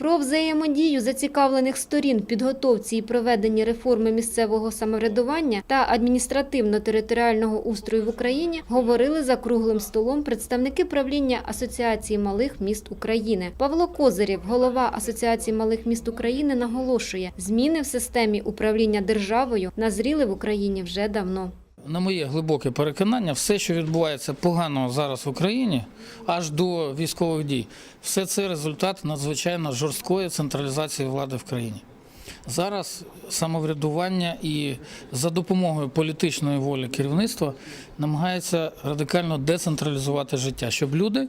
Про взаємодію зацікавлених сторін підготовці і проведенні реформи місцевого самоврядування та адміністративно-територіального устрою в Україні говорили за круглим столом представники правління Асоціації малих міст України. Павло Козирєв, голова Асоціації малих міст України, наголошує, зміни в системі управління державою назріли в Україні вже давно. На моє глибоке переконання, все, що відбувається погано зараз в Україні, аж до військових дій, все це результат надзвичайно жорсткої централізації влади в країні. Зараз самоврядування і за допомогою політичної волі керівництва намагається радикально децентралізувати життя, щоб люди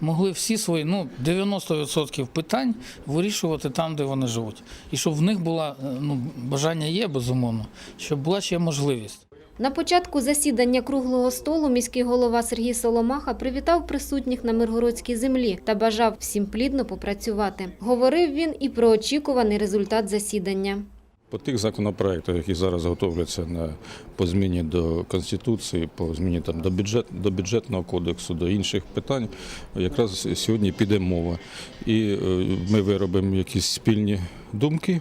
могли всі свої ну 90% питань вирішувати там, де вони живуть, і щоб в них була е, ну бажання є безумовно, щоб була ще можливість. На початку засідання круглого столу міський голова Сергій Соломаха привітав присутніх на Миргородській землі та бажав всім плідно попрацювати. Говорив він і про очікуваний результат засідання. По тих законопроектах, які зараз готовляться на по зміні до конституції, по зміні там до бюджет до бюджетного кодексу, до інших питань, якраз сьогодні піде мова. І е, ми виробимо якісь спільні думки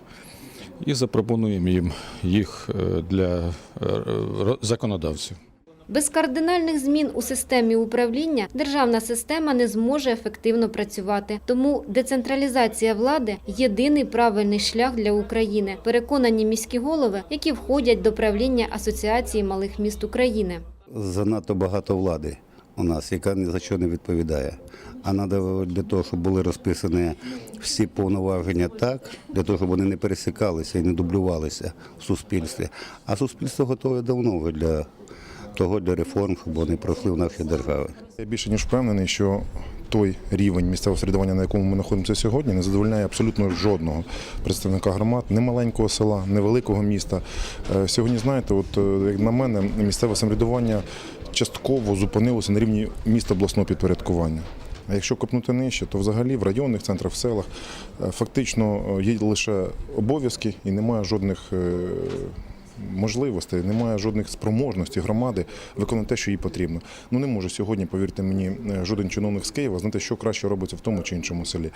і запропонуємо їм їх е, для е, законодавців. Без кардинальних змін у системі управління державна система не зможе ефективно працювати. Тому децентралізація влади єдиний правильний шлях для України. Переконані міські голови, які входять до правління Асоціації малих міст України. занадто багато влади у нас, яка ні за що не відповідає. А треба для того, щоб були розписані всі повноваження так, для того, щоб вони не пересікалися і не дублювалися в суспільстві. А суспільство готове давно вже для того, для реформ, щоб вони пройшли в нашій державі. Я більше ніж впевнений, що той рівень місцевого середування, на якому ми знаходимося сьогодні, не задовольняє абсолютно жодного представника громад, не маленького села, не великого міста. Е, Сьогодні, знаєте, от е, як на мене, місцеве самоврядування частково зупинилося на рівні міста обласного підпорядкування. А якщо копнути нижче, то взагалі в районних центрах, в селах е, фактично є лише обов'язки і немає жодних можливостей, немає жодних спроможностей громади виконати те, що їй потрібно. Ну не може сьогодні, повірте мені, е, жоден чиновник з Києва знати, що краще робиться в тому чи іншому селі.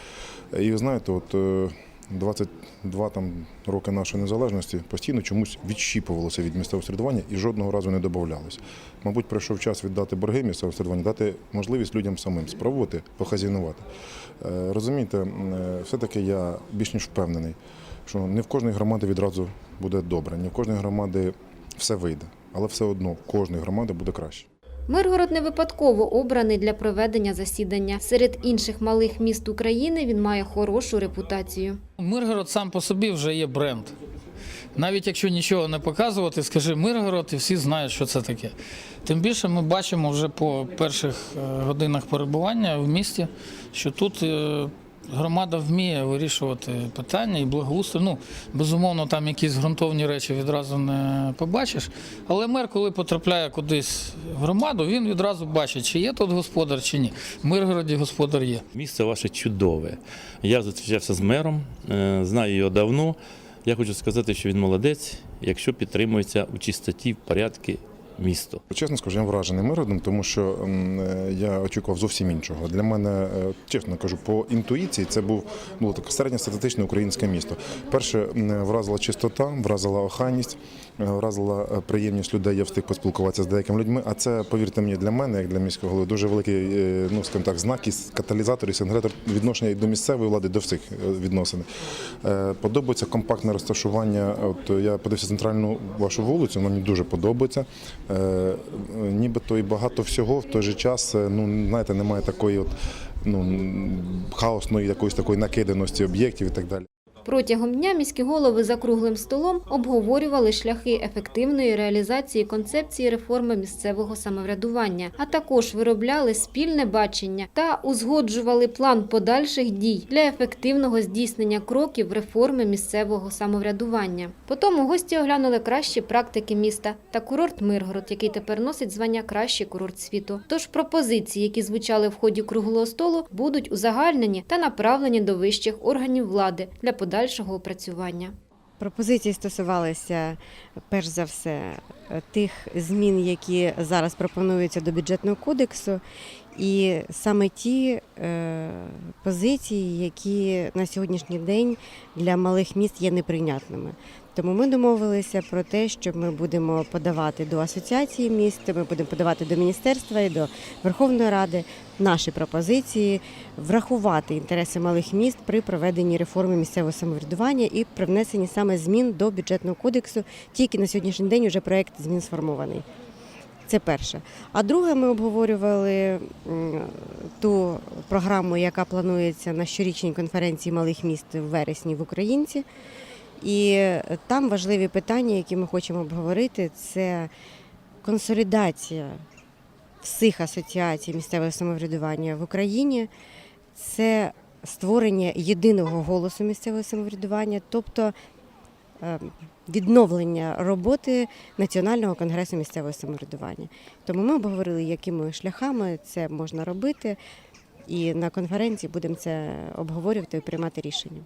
І ви знаєте, от е, 22 там роки нашої незалежності постійно чомусь відщіпувалося від місцевого середування і жодного разу не додавалося. Мабуть, прийшов час віддати борги місцевого середування, дати можливість людям самим спробувати похазінувати. Е, Розумієте, е, все-таки я більш ніж впевнений, що не в кожної громади відразу буде добре, не в кожної громади все вийде, але все одно в кожної громади буде краще. Миргород не випадково обраний для проведення засідання. Серед інших малих міст України він має хорошу репутацію. Миргород сам по собі вже є бренд. Навіть якщо нічого не показувати, скажи Миргород, і всі знають, що це таке. Тим більше ми бачимо вже по перших е, годинах перебування в місті, що тут е, громада вміє вирішувати питання і благоустрій. Ну, безумовно, там якісь ґрунтовні речі відразу не побачиш. Але мер, коли потрапляє кудись в громаду, він відразу бачить, чи є тут господар, чи ні. В Миргороді господар є. Місце ваше чудове. Я зустрічався з мером, е, знаю його давно. Я хочу сказати, що він молодець, якщо підтримується у чистоті, в порядку місто. Чесно скажу, я вражений Миргородом, тому що е, я очікував зовсім іншого. Для мене, е, чесно кажу, по інтуїції це був ну, таке середньостатистичне українське місто. Перше вразила чистота, вразила охайність, е, вразила е, приємність людей. Я встиг поспілкуватися з деякими людьми. А це, повірте мені, для мене, як для міського голови, дуже великий е, ну, скажімо так, знак і каталізатор і сингретор відношення і до місцевої влади, до всіх е, відносин. Е, Подобається компактне розташування. От я подивився центральну вашу вулицю, вона мені дуже подобається. Е, Нібито і багато всього в той же час, е, ну знаєте, немає такої от ну хаосної якоїсь такої накиданості об'єктів і так далі. Протягом дня міські голови за круглим столом обговорювали шляхи ефективної реалізації концепції реформи місцевого самоврядування, а також виробляли спільне бачення та узгоджували план подальших дій для ефективного здійснення кроків реформи місцевого самоврядування. Потім гості оглянули кращі практики міста та курорт Миргород, який тепер носить звання кращий курорт світу. Тож пропозиції, які звучали в ході круглого столу, будуть узагальнені та направлені до вищих органів влади для подальшого опрацювання. Пропозиції стосувалися перш за все тих змін, які зараз пропонуються до бюджетного кодексу, і саме ті е, позиції, які на сьогоднішній день для малих міст є неприйнятними. Тому ми домовилися про те, що ми будемо подавати до асоціації міст, ми будемо подавати до міністерства і до Верховної Ради наші пропозиції, врахувати інтереси малих міст при проведенні реформи місцевого самоврядування і при внесенні саме змін до бюджетного кодексу. Тільки на сьогоднішній день вже проект змін сформований. Це перше. А друге, ми обговорювали ту програму, яка планується на щорічній конференції малих міст в вересні в Українці. І там важливі питання, які ми хочемо обговорити, це консолідація всіх асоціацій місцевого самоврядування в Україні, це створення єдиного голосу місцевого самоврядування, тобто е, відновлення роботи Національного конгресу місцевого самоврядування. Тому ми обговорили, якими шляхами це можна робити, і на конференції будемо це обговорювати і приймати рішення.